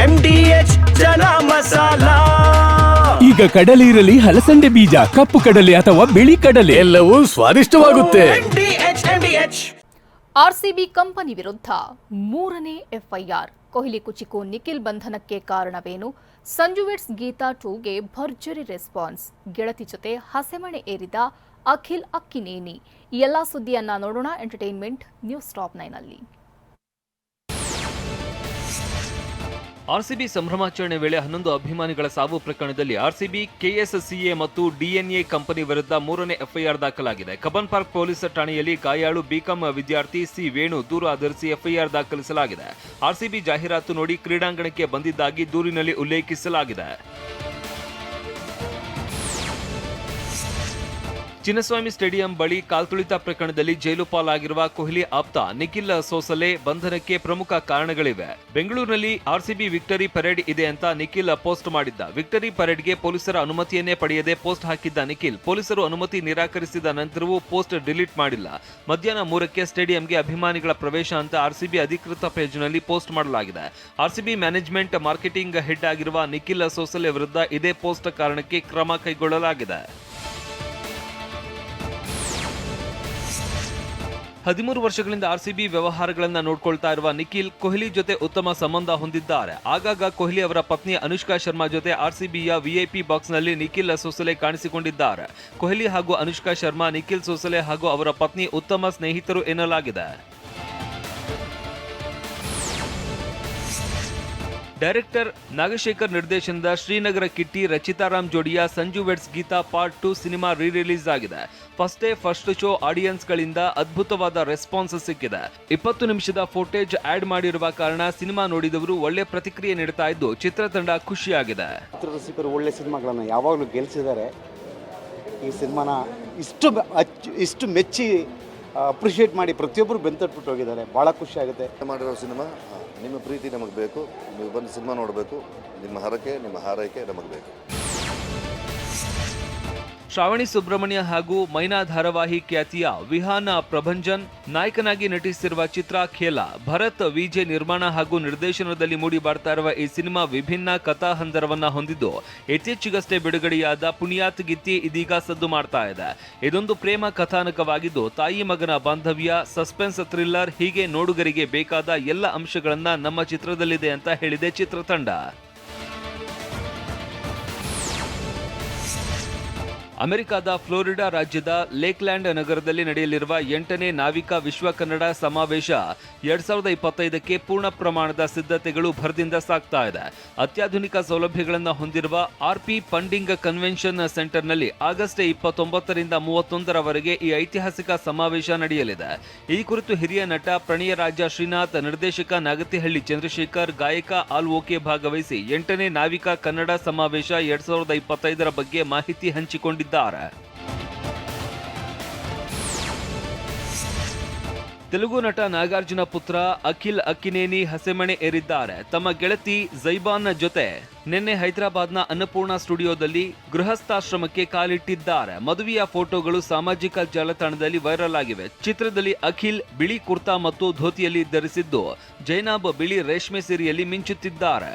M D H chana masala. ಈಗ ಕಡಲೆ ಇರಲಿ ಹಲಸಂಡೆ ಬೀಜ ಕಪ್ಪು ಕಡಲೆ ಅಥವಾ ಬಿಳಿ ಕಡಲೆ. ಎಲ್ಲವೂ ಸ್ವಾದಿಷ್ಟವಾಗುತ್ತೆ. M D H M D H RCB company ವಿರುದ್ಧ ಮೂರನೇ ಎಫ್ಐಆರ್ ಕೊಹ್ಲಿ ಕುಚಿಕು ನಿಖಿಲ್ ಬಂಧನಕ್ಕೆ ಕಾರಣವೇನು? ಸಂಜುವೆಟ್ಸ್ ಗೀತಾ ಟೂಗೆ ಭರ್ಜರಿ ರೆಸ್ಪಾನ್ಸ್. ಗೆಳತಿ ಜೊತೆ ಹಸೆಮಣೆ ಏರಿದ ಅಖಿಲ್ ಅಕ್ಕಿನೇನಿ. ಈ ಎಲ್ಲ ಸುದ್ದಿಯನ್ನ ನೋಡೋಣ ಎಂಟರ್ಟೈನ್ಮೆಂಟ್ ನ್ಯೂಸ್ ಟಾಪ್ ನೈನಲ್ಲಿ ಆರ್ಸಿಬಿ ಸಂಭ್ರಮಾಚರಣೆ ವೇಳೆ ಹನ್ನೊಂದು ಅಭಿಮಾನಿಗಳ ಸಾವು ಪ್ರಕರಣದಲ್ಲಿ ಆರ್ಸಿಬಿ, ಕೆಎಸ್ಸಿಎ ಮತ್ತು ಡಿಎನ್ಎ ಕಂಪನಿ ವಿರುದ್ಧ ಮೂರನೇ ಎಫ್ಐಆರ್ ದಾಖಲಾಗಿದೆ. ಕಬನ್ ಪಾರ್ಕ್ ಪೊಲೀಸ್ ಠಾಣೆಯಲ್ಲಿ ಗಾಯಾಳು ಬಿಕಾಂ ವಿದ್ಯಾರ್ಥಿ ಸಿ ವೇಣು ದೂರು ಆಧರಿಸಿ ಎಫ್ಐಆರ್ ದಾಖಲಿಸಲಾಗಿದೆ. ಆರ್ಸಿಬಿ ಜಾಹೀರಾತು ನೋಡಿ ಕ್ರೀಡಾಂಗಣಕ್ಕೆ ಬಂದಿದ್ದಾಗಿ ದೂರಿನಲ್ಲಿ ಉಲ್ಲೇಖಿಸಲಾಗಿದೆ. ಚಿನ್ನಸ್ವಾಮಿ ಸ್ಟೇಡಿಯಂ ಬಳಿ ಕಾಲ್ತುಳಿತ ಪ್ರಕರಣದಲ್ಲಿ ಜೈಲು ಪಾಲಾಗಿರುವ ಕೊಹ್ಲಿ ಆಪ್ತ ನಿಖಿಲ್ ಸೋಸಲೆ ಬಂಧನಕ್ಕೆ ಪ್ರಮುಖ ಕಾರಣಗಳಿವೆ. ಬೆಂಗಳೂರಿನಲ್ಲಿ ಆರ್ಸಿಬಿ ವಿಕ್ಟರಿ ಪರೇಡ್ ಇದೆ ಅಂತ ನಿಖಿಲ್ ಪೋಸ್ಟ್ ಮಾಡಿದ್ದ. ವಿಕ್ಟರಿ ಪರೇಡ್ಗೆ ಪೊಲೀಸರ ಅನುಮತಿಯನ್ನೇ ಪಡೆಯದೆ ಪೋಸ್ಟ್ ಹಾಕಿದ್ದ ನಿಖಿಲ್. ಪೊಲೀಸರು ಅನುಮತಿ ನಿರಾಕರಿಸಿದ ನಂತರವೂ ಪೋಸ್ಟ್ ಡಿಲೀಟ್ ಮಾಡಿಲ್ಲ. ಮಧ್ಯಾಹ್ನ ಮೂರಕ್ಕೆ ಸ್ಟೇಡಿಯಂಗೆ ಅಭಿಮಾನಿಗಳ ಪ್ರವೇಶ ಅಂತ ಆರ್ಸಿಬಿ ಅಧಿಕೃತ ಪೇಜ್ನಲ್ಲಿ ಪೋಸ್ಟ್ ಮಾಡಲಾಗಿದೆ. ಆರ್ಸಿಬಿ ಮ್ಯಾನೇಜ್ಮೆಂಟ್ ಮಾರ್ಕೆಟಿಂಗ್ ಹೆಡ್ ಆಗಿರುವ ನಿಖಿಲ್ ಸೋಸಲೆ ವಿರುದ್ಧ ಇದೇ ಪೋಸ್ಟ್ ಕಾರಣಕ್ಕೆ ಕ್ರಮ ಕೈಗೊಳ್ಳಲಾಗಿದೆ. ಹದಿಮೂರು ವರ್ಷಗಳಿಂದ ಆರ್ಸಿಬಿ ವ್ಯವಹಾರಗಳನ್ನು ನೋಡ್ಕೊಳ್ತಾ ಇರುವ ನಿಖಿಲ್ ಕೊಹ್ಲಿ ಜೊತೆ ಉತ್ತಮ ಸಂಬಂಧ ಹೊಂದಿದ್ದಾರೆ. ಆಗಾಗ ಕೊಹ್ಲಿ ಅವರ ಪತ್ನಿ ಅನುಷ್ಕಾ ಶರ್ಮಾ ಜೊತೆ ಆರ್ಸಿಬಿಯ ವಿಐಪಿ ಬಾಕ್ಸ್ನಲ್ಲಿ ನಿಖಿಲ್ ಸೋಸಲೆ ಕಾಣಿಸಿಕೊಂಡಿದ್ದಾರೆ. ಕೊಹ್ಲಿ ಹಾಗೂ ಅನುಷ್ಕಾ ಶರ್ಮಾ, ನಿಖಿಲ್ ಸೋಸಲೆ ಹಾಗೂ ಅವರ ಪತ್ನಿ ಉತ್ತಮ ಸ್ನೇಹಿತರು ಎನ್ನಲಾಗಿದೆ. ಡೈರೆಕ್ಟರ್ ನಾಗಶೇಖರ್ ನಿರ್ದೇಶನದ Srinagar Kitty Rachita Ram ಜೋಡಿಯ Sanju weds Geetha part two cinema re release ಆಗಿದೆ. First day first show audience ಗಳಿಂದ ಅದ್ಭುತವಾದ ರೆಸ್ಪಾನ್ಸ್ ಸಿಕ್ಕಿದೆ. ಇಪ್ಪತ್ತು ನಿಮಿಷದ ಫೋಟೇಜ್ ಆಡ್ ಮಾಡಿರುವ ಕಾರಣ ಸಿನಿಮಾ ನೋಡಿದವರು ಒಳ್ಳೆ ಪ್ರತಿಕ್ರಿಯೆ ನೀಡ್ತಾ ಇದ್ದು ಚಿತ್ರತಂಡ ಖುಷಿಯಾಗಿದೆ. ಚಿತ್ರರಸಿಕರು ಒಳ್ಳೆ ಸಿನಿಮಾಗಳನ್ನು ಯಾವಾಗಲೂ ಗೆಲ್ಲಿಸಿದ್ದಾರೆ ಈ ಸಿನಿಮಾನ ಇಷ್ಟು ಇಷ್ಟು ಮೆಚ್ಚಿ ಅಪ್ರಿಷಿಯೇಟ್ ಮಾಡಿ ಪ್ರತಿಯೊಬ್ಬರು ಬೆಂತಟ್ಬಿಟ್ಟು ಹೋಗಿದ್ದಾರೆ. ಭಾಳ ಖುಷಿ ಆಗುತ್ತೆ. ಮಾಡಿರೋ ಸಿನಿಮಾ ನಿಮ್ಮ ಪ್ರೀತಿ ನಮಗೆ ಬೇಕು ನೀವು ಬಂದು ಸಿನಿಮಾ ನೋಡಬೇಕು ನಿಮ್ಮ ಹರಕೆ ನಿಮ್ಮ ಹಾರೈಕೆ ನಮಗೆ ಬೇಕು. ಶ್ರಾವಣಿ ಸುಬ್ರಹ್ಮಣ್ಯ ಹಾಗೂ ಮೈನಾ ಧಾರಾವಾಹಿ ಖ್ಯಾತಿಯ ವಿಹಾನ ಪ್ರಭಂಜನ್ ನಾಯಕನಾಗಿ ನಟಿಸಿರುವ ಚಿತ್ರ ಖೇಲ, ಭರತ್ ವಿಜೆ ನಿರ್ಮಾಣ ಹಾಗೂ ನಿರ್ದೇಶನದಲ್ಲಿ ಮೂಡಿ ಬರ್ತಾ ಇರುವ ಈ ಸಿನಿಮಾ ವಿಭಿನ್ನ ಕಥಾಹಂದರವನ್ನ ಹೊಂದಿದ್ದು ಇತ್ತೀಚೆಗಷ್ಟೇ ಬಿಡುಗಡೆಯಾದ ಪುಣ್ಯಾತ್ ಗಿತ್ತಿ ಇದೀಗ ಸದ್ದು ಮಾಡ್ತಾ ಇದೆ. ಇದೊಂದು ಪ್ರೇಮ ಕಥಾನಕವಾಗಿದ್ದು, ತಾಯಿ ಮಗನ ಬಾಂಧವ್ಯ, ಸಸ್ಪೆನ್ಸ್ ಥ್ರಿಲ್ಲರ್ ಹೀಗೆ ನೋಡುಗರಿಗೆ ಬೇಕಾದ ಎಲ್ಲ ಅಂಶಗಳನ್ನ ನಮ್ಮ ಚಿತ್ರದಲ್ಲಿದೆ ಅಂತ ಹೇಳಿದೆ ಚಿತ್ರತಂಡ. ಅಮೆರಿಕದ ಫ್ಲೋರಿಡಾ ರಾಜ್ಯದ ಲೇಕ್ಲ್ಯಾಂಡ್ ನಗರದಲ್ಲಿ ನಡೆಯಲಿರುವ ಎಂಟನೇ ನಾವಿಕ ವಿಶ್ವ ಕನ್ನಡ ಸಮಾವೇಶ ಎರಡ್ ಸಾವಿರದ ಇಪ್ಪತ್ತೈದಕ್ಕೆ ಪೂರ್ಣ ಪ್ರಮಾಣದ ಸಿದ್ಧತೆಗಳು ಭರದಿಂದ ಸಾಗ್ತಾ ಇದೆ. ಅತ್ಯಾಧುನಿಕ ಸೌಲಭ್ಯಗಳನ್ನು ಹೊಂದಿರುವ ಆರ್ಪಿ ಫಂಡಿಂಗ್ ಕನ್ವೆನ್ಷನ್ ಸೆಂಟರ್ನಲ್ಲಿ ಆಗಸ್ಟ್ ಇಪ್ಪತ್ತೊಂಬತ್ತರಿಂದ ಮೂವತ್ತೊಂದರವರೆಗೆ ಈ ಐತಿಹಾಸಿಕ ಸಮಾವೇಶ ನಡೆಯಲಿದೆ. ಈ ಕುರಿತು ಹಿರಿಯ ನಟ ಪ್ರಣಯ ರಾಜ ಶ್ರೀನಾಥ್, ನಿರ್ದೇಶಕ ನಾಗತಿಹಳ್ಳಿ ಚಂದ್ರಶೇಖರ್, ಗಾಯಕ ಆಲ್ ಓಕೆ ಭಾಗವಹಿಸಿ ಎಂಟನೇ ನಾವಿಕ ಕನ್ನಡ ಸಮಾವೇಶ ಎರಡ್ ಸಾವಿರದ ಇಪ್ಪತ್ತೈದರ ಬಗ್ಗೆ ಮಾಹಿತಿ ಹಂಚಿಕೊಂಡಿದ್ದಾರೆ. ತೆಲುಗು ನಟ ನಾಗಾರ್ಜುನ ಪುತ್ರ ಅಖಿಲ್ ಅಕ್ಕಿನೇನಿ ಹಸೆಮಣೆ ಏರಿದ್ದಾರೆ. ತಮ್ಮ ಗೆಳತಿ ಜೈಬಾನ್ ಜೊತೆ ನಿನ್ನೆ ಹೈದರಾಬಾದ್ನ ಅನ್ನಪೂರ್ಣ ಸ್ಟುಡಿಯೋದಲ್ಲಿ ಗೃಹಸ್ಥಾಶ್ರಮಕ್ಕೆ ಕಾಲಿಟ್ಟಿದ್ದಾರೆ. ಮದುವೆಯ ಫೋಟೋಗಳು ಸಾಮಾಜಿಕ ಜಾಲತಾಣದಲ್ಲಿ ವೈರಲ್ ಆಗಿವೆ. ಚಿತ್ರದಲ್ಲಿ ಅಖಿಲ್ ಬಿಳಿ ಕುರ್ತಾ ಮತ್ತು ಧೋತಿಯಲ್ಲಿ ಧರಿಸಿದ್ದು, ಜೈನಾಬ್ ಬಿಳಿ ರೇಷ್ಮೆ ಸೀರೆಯಲ್ಲಿ ಮಿಂಚುತ್ತಿದ್ದಾರೆ.